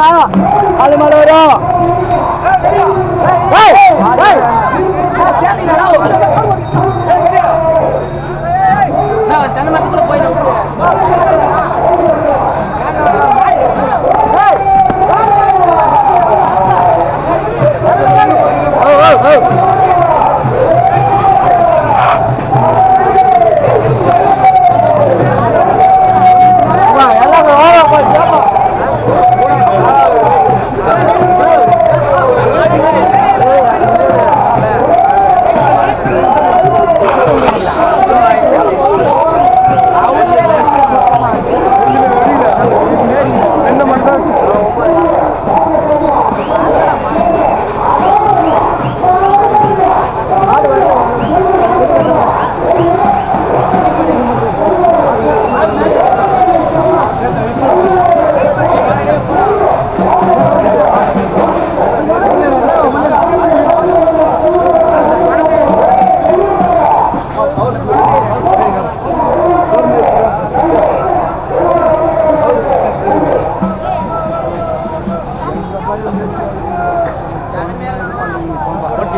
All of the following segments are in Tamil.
ಮಾಡೋರು ಹಾಳು ಮಾಡೋರು.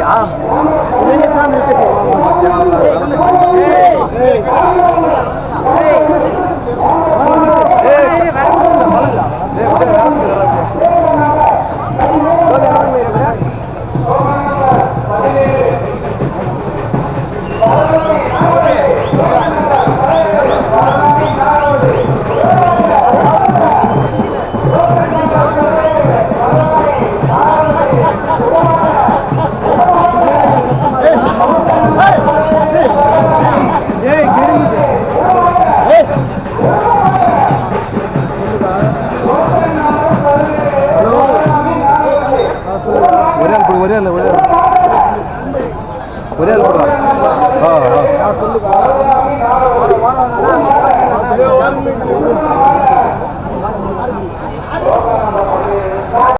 啊。我们看他 ஒரே ஆள் கொடுறா ஆ ஆ